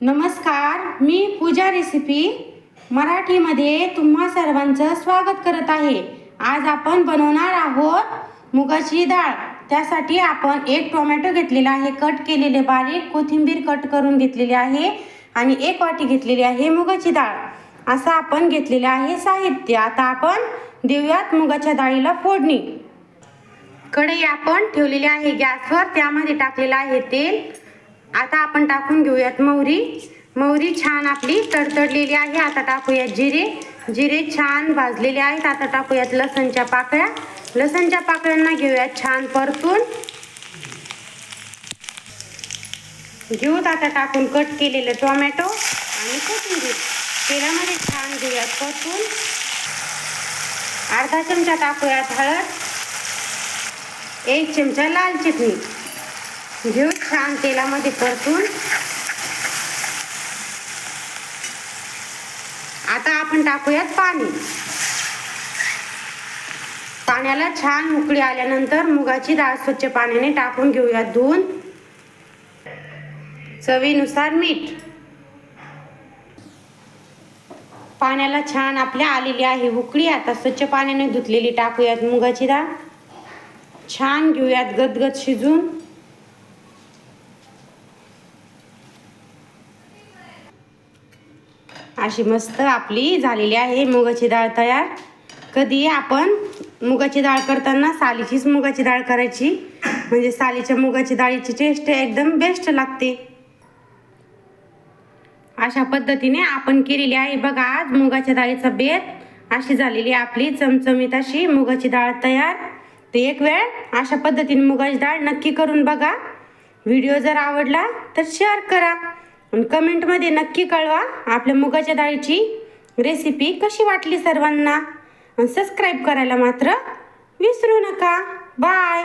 नमस्कार मी पूजा रेसिपी मराठीमध्ये तुम्हा सर्वांचं स्वागत करत आहे. आज आपण बनवणार आहोत मुगाची डाळ. त्यासाठी आपण एक टोमॅटो घेतलेला आहे कट केलेले बारीक कोथिंबीर कट करून घेतलेली आहे आणि एक वाटी घेतलेली आहे मुगाची डाळ. असं आपण घेतलेलं आहे साहित्य. आता आपण देऊयात मुगाच्या डाळीला फोडणी. कढई आपण ठेवलेली आहे गॅसवर. त्यामध्ये टाकलेलं आहे तेल. आता आपण टाकून घेऊयात मोहरी. मोहरी छान आपली तडतडलेली आहे. आता टाकूयात जिरे. जिरे छान भाजलेले आहेत. आता टाकूयात लसणच्या पाकळ्या. लसणच्या पाकळ्यांना घेऊयात छान परतून. घेऊत आता टाकून कट केलेलं टोमॅटो आणि कोथिंबीर. तेलामध्ये छान घेऊयात परतून. अर्धा चमचा टाकूयात हळद. एक चमचा लाल चटणी. घेऊ छान तेलामध्ये परतून आता आपण टाकूयात पाणी. पाण्याला छान उकळी आल्यानंतर मुगाची डाळ स्वच्छ पाण्याने टाकून घेऊयात धुवून. चवीनुसार मीठ. पाण्याला छान आपल्या आलेली आहे उकळी. आता स्वच्छ पाण्याने धुतलेली टाकूयात मुगाची डाळ. छान घेऊयात गदगद शिजून. अशी मस्त आपली झालेली आहे मुगाची डाळ तयार. कधी आपण मुगाची डाळ करताना सालीचीच मुगाची डाळ करायची. म्हणजे सालीच्या मुगाची डाळीची टेस्ट एकदम बेस्ट लागते. अशा पद्धतीने आपण केलेली आहे बघा आज मुगाच्या डाळीचा बेत. अशी झालेली आपली चमचमीत अशी मुगाची डाळ तयार. ते एक वेळ अशा पद्धतीने मुगाची डाळ नक्की करून बघा. व्हिडिओ जर आवडला तर शेअर करा. कमेंटमध्ये नक्की कळवा आपल्या मुगाच्या डाळीची रेसिपी कशी वाटली सर्वांना. आणि सबस्क्राईब करायला मात्र विसरू नका. बाय